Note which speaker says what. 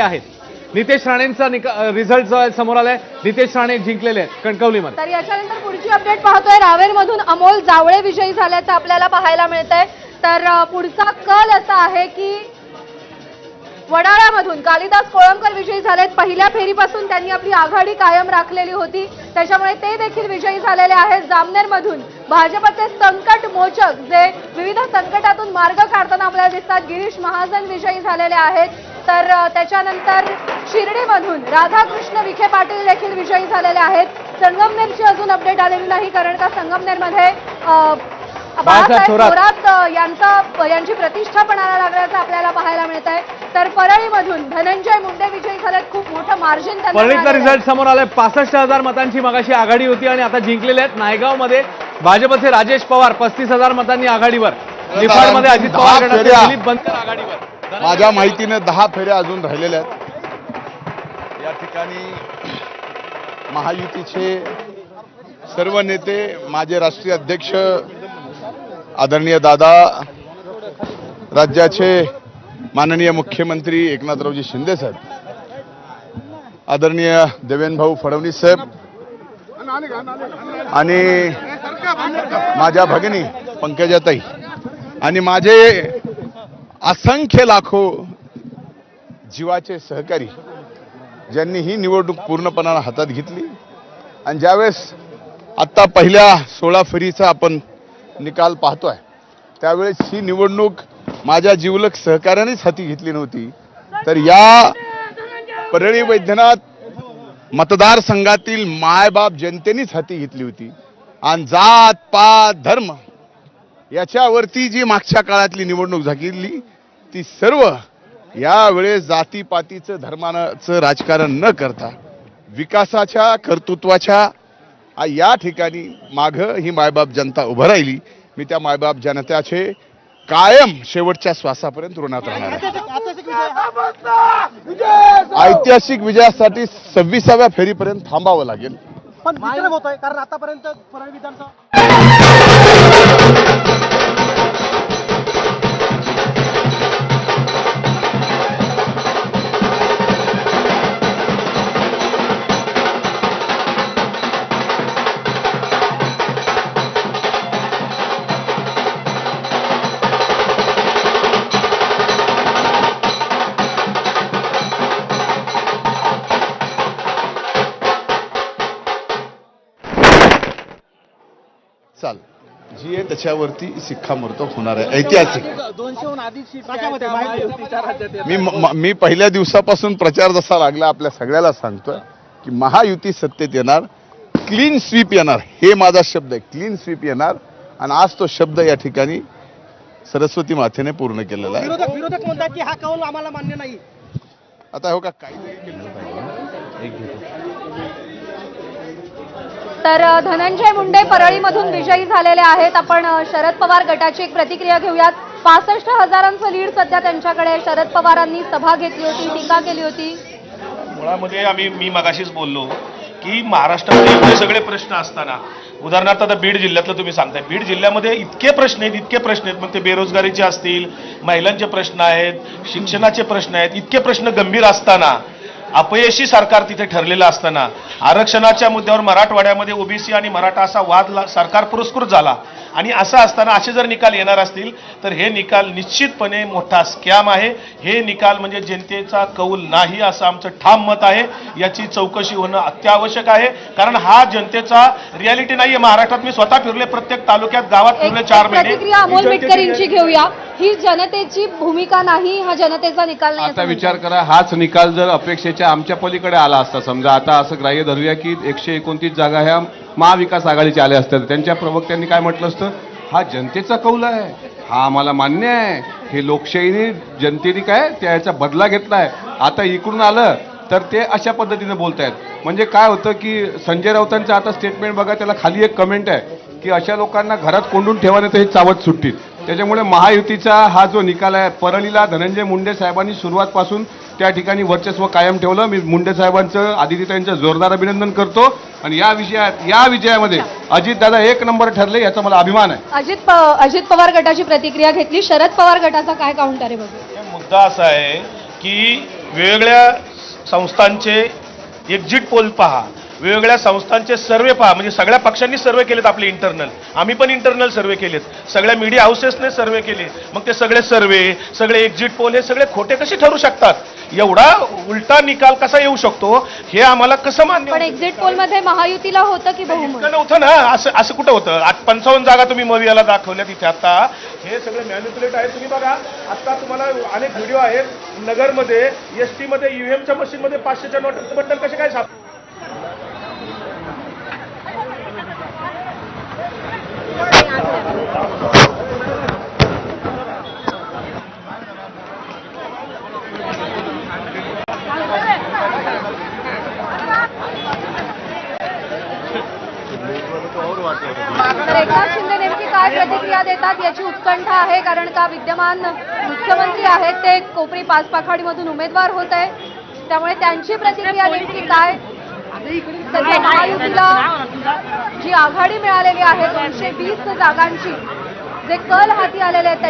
Speaker 1: आहेत. नितेश राणेंचा निका रिझल्ट जो आहे समोर आलाय. नितेश राणे जिंकलेले आहेत कणकवलीमध्ये.
Speaker 2: तर याच्यानंतर पुढची अपडेट पाहतोय. रावेरमधून अमोल जावळे विजयी झाल्याचं आपल्याला पाहायला मिळतंय. तर पुढचा कल असा आहे की वडाळ्यामधून कालिदास कोळंबकर विजयी झालेत पहिल्या फेरीपासून त्यांनी आपली आघाडी कायम राखलेली होती. त्याच्यामुळे ते देखील विजयी झालेले आहेत. जामनेरमधून भाजपचे संकट मोचक जे विविध संकटातून मार्ग काढताना आपल्याला दिसतात गिरीश महाजन विजयी झालेले आहेत. तर त्याच्यानंतर शिर्डीमधून राधाकृष्ण विखे पाटील देखील विजयी झालेले आहेत. संगमनेरची अजून अपडेट आलेली नाही कारण का संगमनेरमध्ये बाळासाहेब
Speaker 1: थोरात.
Speaker 2: यांचा यांची प्रतिष्ठा पणाला लागल्याचं आपल्याला पाहायला मिळत आहे तर परळीमधून धनंजय मुंडे विजयी झालेत. खूप मोठं मार्जिन त्यांना
Speaker 1: परळीतला. रिझल्ट समोर आलाय. पासष्ट हजार मतांची मगाशी आघाडी होती आणि आता जिंकलेले आहेत. नायगावमध्ये भाजपचे राजेश पवार पस्तीस हजार मतांनी आघाडीवर. निफाडमध्ये अजित पवार. दिलीप बनकर आघाडीवर.
Speaker 3: माझ्या माहितीने दहा फेऱ्या अजून राहिलेल्या आहेत. या ठिकाणी महायुतीचे सर्व नेते माझे राष्ट्रीय अध्यक्ष आदरणीय दादा राज्याचे माननीय मुख्यमंत्री एकनाथरावजी शिंदे साहेब आदरणीय देवेंद्र भाऊ फडणवीस साहेब आणि माझ्या भगिनी पंकजाताई आणि माझे असंख्य लाखो जीवाचे सहकारी ज्यांनी ही निवडणूक पूर्णपणानं हातात घेतली. आणि ज्यावेळेस आत्ता पहिल्या सोळा फेरीचा आपण निकाल पाहतोय त्यावेळेस ही निवडणूक माझ्या जीवलक सहकार्यानेच हाती घेतली नव्हती. तर या परळी वैद्यनाथ मतदारसंघातील मायबाप जनतेनेच हाती घेतली होती. आणि जात पात धर्म याच्यावरती जी मागच्या काळातली निवडणूक झालेली ती सर्व यावेळेस जातीपातीचं धर्माचं राजकारण न करता विकासाच्या कर्तृत्वाच्या या ठिकाणी माग ही मायबाप जनता उभं राहिली. मी त्या मायबाप जनतेचे कायम शेवटच्या श्वासापर्यंत ऋणात राहणार ऐतिहासिक विजयासाठी सव्वीसाव्या फेरीपर्यंत थांबावं लागेल.
Speaker 4: पण कारण आतापर्यंत
Speaker 3: thank जी आहे त्याच्यावरती शिक्कामोर्तब होणार आहे. ऐतिहासिक. मी म- पहिल्या दिवसापासून प्रचार जसा लागला आपल्या सगळ्याला सांगतोय की महायुती सत्तेत येणार क्लीन स्वीप येणार हे माझा शब्द आहे. क्लीन स्वीप येणार आणि आज तो शब्द या ठिकाणी सरस्वती मातेने पूर्ण केलेला आहे.
Speaker 4: विरोधक विरोधक म्हणतात की हा कौल आम्हाला मान्य नाही.
Speaker 3: आता हो का पाहिजे.
Speaker 2: तर धनंजय मुंडे परळीमधून विजयी झालेले आहेत. आपण शरद पवार गटाची एक प्रतिक्रिया घेऊयात. पासष्ट हजारांचं लीड सध्या त्यांच्याकडे. शरद पवारांनी सभा घेतली होती टीका केली होती.
Speaker 5: मुळामध्ये आम्ही मी मगाशीच बोललो की महाराष्ट्रामध्ये एवढे सगळे प्रश्न असताना उदाहरणार्थ आता बीड जिल्ह्यातलं तुम्ही सांगताय. बीड जिल्ह्यामध्ये इतके प्रश्न आहेत इतके प्रश्न आहेत. मग ते बेरोजगारीचे असतील महिलांचे प्रश्न आहेत शिक्षणाचे प्रश्न आहेत इतके प्रश्न गंभीर असताना अपयशी सरकार तिथे ठरलेलं असताना आरक्षणाच्या मुद्द्यावर मराठवाड्यामध्ये ओबीसी आणि मराठा असा वाद सरकार पुरस्कृत झाला. आणि असं असताना असे जर निकाल येणार असतील तर हे निकाल निश्चितपणे मोठा स्कॅम आहे. हे निकाल म्हणजे जनतेचा कौल नाही असं आमचं ठाम मत आहे. याची चौकशी होणं अत्यावश्यक आहे. कारण हा जनतेचा रियालिटी नाहीये. महाराष्ट्रात मी स्वतः फिरले प्रत्येक तालुक्यात गावात फिरले चार महिने. ही
Speaker 2: घेऊया. ही जनतेची भूमिका नाही हा जनतेचा निकाल नाही
Speaker 6: आता विचार. करा हाच निकाल जर अपेक्षेच्या आमच्या पलीकडे आला असता. समजा आता असं ग्राह्य धरूया की एकशे एकोणतीस जागा ह्या महाविकास आघाडीच्या आल्या असतात. त्यांच्या प्रवक्त्यांनी काय म्हटलं असतं? हा जनतेचा कौल आहे. हा आम्हाला मान्य आहे. हे लोकशाहीने जनतेने काय त्याचा बदला घेतला आहे आता इकडून आलं तर ते अशा पद्धतीने आहेत म्हणजे काय होतं की संजय राऊतांचं आता स्टेटमेंट बघा त्याला खाली एक कमेंट आहे की अशा लोकांना घरात कोंडून ठेवा तर हे चावत सुटतील त्याच्यामुळे महायुतीचा हा जो निकाल आहे परळीला धनंजय मुंडे साहेबांनी सुरुवातपासून त्या ठिकाणी वर्चस्व कायम ठेवलं. मी मुंडे साहेबांचं आदित्यताईंचं जोरदार अभिनंदन करतो. आणि या विजयात या विजयामध्ये अजितदादा एक नंबर ठरले याचा मला अभिमान आहे.
Speaker 2: अजित प- अजित पवार गटाची प्रतिक्रिया घेतली. शरद पवार गटाचा काय काउंटर आहे बघू.
Speaker 5: मुद्दा असा आहे की वेगवेगळ्या संस्थांचे एक्झिट पोल पहा. वेगवेगळ्या संस्थांचे सर्वे पहा. म्हणजे सगळ्या पक्षांनी सर्वे केलेत आपले इंटरनल आम्ही पण इंटरनल सर्वे केलेत. सगळ्या मीडिया हाऊसेसने सर्वे केले. मग ते सगळे सर्वे सगळे एक्झिट पोल हे सगळे खोटे कसे ठरू शकतात? एवढा उलटा निकाल कसा येऊ शकतो? हे आम्हाला कसं मान्य
Speaker 2: पण? एक्झिट पोलमध्ये महायुतीला होतं की बहुमत?
Speaker 5: नव्हतं ना. असं असं कुठं होतं? आज पंचावन्न जागा तुम्ही मवियाला दाखवल्या तिथे आता. हे सगळे मॅन्युप्युलेट आहे तुम्ही बघा आता तुम्हाला अनेक व्हिडिओ आहेत. नगरमध्ये एस टी मध्ये ईव्हीएमच्या मशीनमध्ये पाचशेच्या नोटबद्दल कसे काय साप
Speaker 2: तर एकनाथ शिंदे नेमकी काय प्रतिक्रिया देतात याची उत्कंठा आहे कारण का विद्यमान मुख्यमंत्री आहेत ते कोपरी पाचपाखाडीमधून उमेदवार होत आहे. त्यामुळे त्यांची प्रतिक्रिया नेमकी काय? सध्या महायुतीला जी आघाडी मिळालेली आहे दोनशे वीस जागांची जे कल हाती आलेले आहेत